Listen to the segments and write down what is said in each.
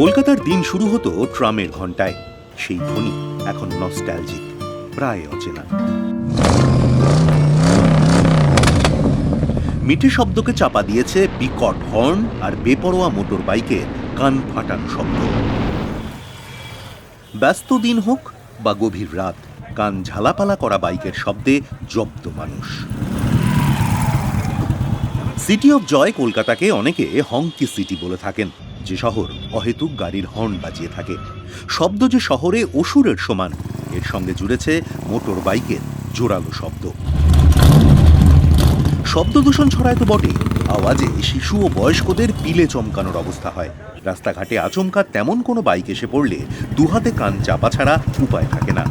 কলকাতার দিন শুরু হতো ট্রামের ঘন্টায় সেই ধ্বনি এখন নস্ট্যালজিক প্রায় অচেনা। মিঠে শব্দকে চাপা দিয়েছে বিকট হর্ন আর বেপরোয়া মোটর বাইকের কান ফাটানো শব্দ। ব্যস্ত দিন হোক বা গভীর রাত, কান ঝালাপালা করা বাইকের শব্দে জব্দ মানুষ। সিটি অফ জয় কলকাতাকে অনেকে হংকি সিটি বলে থাকেন। যে শহর অহেতুক গাড়ির হর্ন বাজিয়ে থাকে, শব্দ যে শহরে অসুরের সমান, এর সঙ্গে জুড়েছে মোটর বাইকের জোরালো শব্দ। শব্দ দূষণ ছড়ায় তো বটে আওয়াজে শিশু ও বয়স্কদের পিলে চমকানোর অবস্থা হয়। রাস্তাঘাটে আচমকা তেমন কোনো বাইক এসে পড়লে দুহাতে কান চাপা ছাড়া উপায় থাকে না।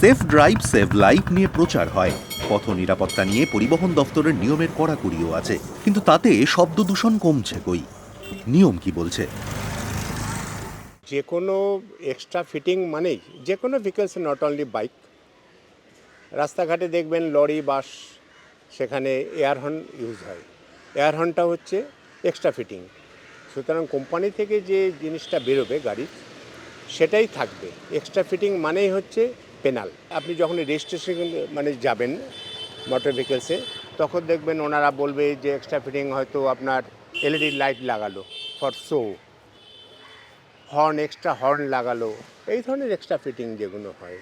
সেফ ড্রাইভ, সেভ লাইফ নিয়ে প্রচার হয়। পথ নিরাপত্তা নিয়ে পরিবহন দফতরের নিয়মের কড়াকড়িও আছে। কিন্তু তাতে শব্দ দূষণ কমছে কই? নিয়ম কি বলছে? যে কোনো এক্সট্রা ফিটিং মানেই যে কোনো ভেহিকলস নট অনলি বাইক রাস্তাঘাটে দেখবেন লরি বাস সেখানে এয়ার হর্ন ইউজ হয়। এয়ার হর্নটা হচ্ছে এক্সট্রা ফিটিং সুতরাং কোম্পানি থেকে যে জিনিসটা বেরোবে গাড়ির সেটাই থাকবে। এক্সট্রা ফিটিং মানেই হচ্ছে পেনাল আপনি যখন রেজিস্ট্রেশন মানে যাবেন মোটর ভেহিকলসে তখন দেখবেন ওনারা বলবে যে এক্সট্রা ফিটিং হয়তো আপনার এলইডি লাইট লাগালো for show horn extra horn লাগালো, এই ধরনের এক্সট্রা ফিটিং যেগুলো হয়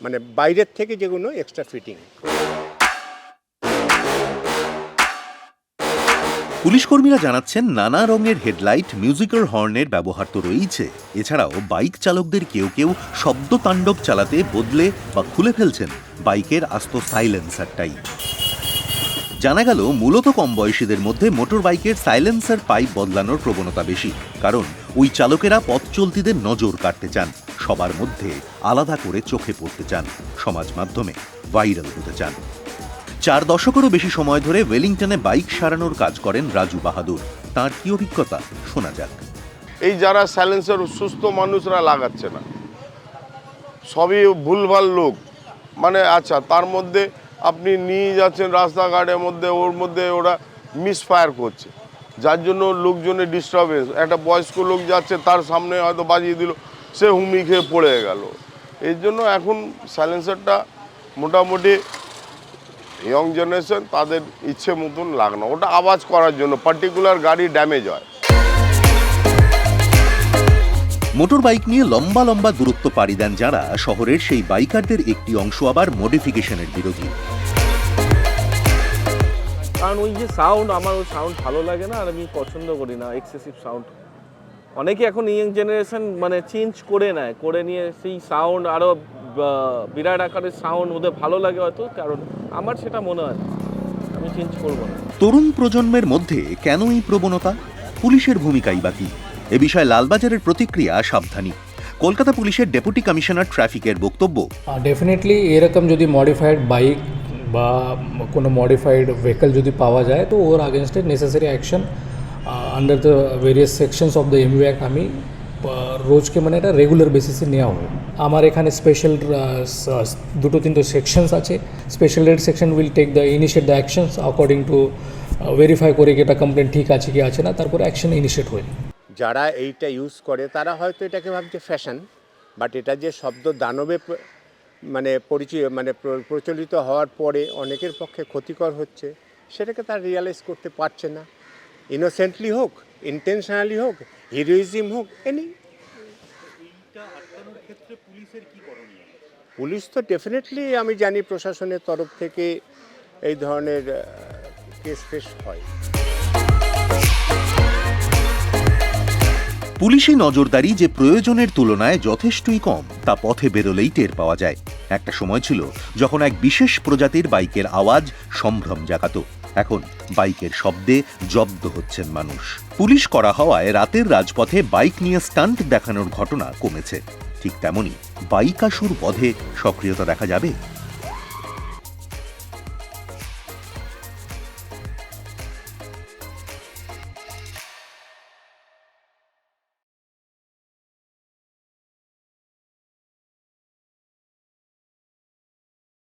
মানে বাইরের থেকে যেগুলো এক্সট্রা ফিটিং পুলিশ কর্মীরা জানাচ্ছেন, নানা রঙের হেডলাইট মিউজিক্যাল হর্নের ব্যবহার তো রয়েছে এছাড়াও, বাইক চালকদের কেউ কেউ শব্দ তাণ্ডব চালাতে বদলে বা খুলে ফেলছেন বাইকের আস্ত সাইলেন্সারটাই জানা গেল, মূলত কম বয়সীদের মধ্যে মোটর বাইকের সাইলেন্সার পাইপ বদলানোর প্রবণতা বেশি, কারণ ওই চালকেরা পথ চলতিদের নজর কাটতে চান, সবার মধ্যে আলাদা করে চোখে পড়তে চান, সমাজ মাধ্যমে ভাইরাল হতে চান। চার দশকেরও বেশি সময় ধরে ওয়েলিংটনে বাইক সারানোর কাজ করেন রাজু বাহাদুর। তার কি অভিজ্ঞতা, শোনা যাক। এই যারা সাইলেন্সার, সুস্থ মানুষরা লাগাচ্ছে না। সবই ভুলভাল লোক। মানে আচ্ছা তার মধ্যে আপনি নিয়ে যাচ্ছেন রাস্তাঘাটের মধ্যে, ওর মধ্যে ওরা মিসফায়ার করছে। যার জন্য লোকজনের ডিস্টারবেন্স একটা বয়স্ক লোক যাচ্ছে, তার সামনে হয়তো বাজিয়ে দিল, সে হুমড়ি খেয়ে পড়ে গেল। এর জন্য এখন সাইলেন্সারটা মোটামুটি ইয়ং জেনারেশন তাদের ইচ্ছে মতন লাগানো। ওটা আওয়াজ করার জন্য পার্টিকুলার গাড়ি ড্যামেজ হয়। মোটর বাইক নিয়ে লম্বা লম্বা দূরত্ব পাড়ি দেন যারা শহরের সেই বাইকারদের একটি অংশ আবার মডিফিকেশনের বিরোধী। কারণ ওই যে সাউন্ড আমার ওই সাউন্ড ভালো লাগে না আর আমি পছন্দ করি না এক্সেসিভ সাউন্ড অনেকে এখন ইয়ং জেনারেশন মানে চেঞ্জ করে নেয় করে নিয়ে সেই সাউন্ড আরও বিরাট আকারের সাউন্ড ওদের ভালো লাগে হয়তো কারণ আমার সেটা মনে হয় আমি চেঞ্জ করব না। তরুণ প্রজন্মের মধ্যে কেন এই প্রবণতা? পুলিশের ভূমিকাই বাকি এ বিষয়ে লালবাজারের প্রতিক্রিয়া সাবধানী। কলকাতা পুলিশের ডেপুটি কমিশনার ট্রাফিকের বক্তব্য। ডেফিনেটলি এরকম যদি মডিফাইড বাইক বা কোনো মডিফাইড ভেহিকল যদি পাওয়া যায়, তো ওর আগেনস্টে necessary action under the various sections of the MU act আমি রোজকে মানে এটা রেগুলার বেসিসে নেওয়া হয় আমার এখানে স্পেশাল দুটো তিনটে সেকশনস আছে। Special raid section will take the initiate the actions according to verify করে কি এটা কমপ্লেন ঠিক আছে কি আছে না, তারপরে অ্যাকশন ইনিশিয়েট হয় যারা এইটা ইউজ করে তারা হয়তো এটাকে ভাবছে ফ্যাশন বাট এটা যে শব্দ দানবে মানে পরিচয় মানে প্র- প্রচলিত হওয়ার পরে অনেকের পক্ষে ক্ষতিকর হচ্ছে সেটাকে তারা রিয়ালাইজ করতে পারছে না। ইনোসেন্টলি হোক ইন্টেনশনালি হোক হিরোইজম হোক এনি পুলিশ তো ডেফিনেটলি আমি জানি প্রশাসনের তরফ থেকে এই ধরনের কেস ফেস হয়। পুলিশি নজরদারি যে প্রয়োজনের তুলনায় যথেষ্টই কম, তা পথে বেরোলেই টের পাওয়া যায়। একটা সময় ছিল যখন এক বিশেষ প্রজাতির বাইকের আওয়াজ সম্ভ্রম জাগাত। এখন বাইকের শব্দে জব্দ হচ্ছেন মানুষ। পুলিশ করা হওয়ায় রাতের রাজপথে বাইক নিয়ে স্টান্ট দেখানোর ঘটনা কমেছে। ঠিক তেমনি বাইকাসুর বধে সক্রিয়তা দেখা যাবে?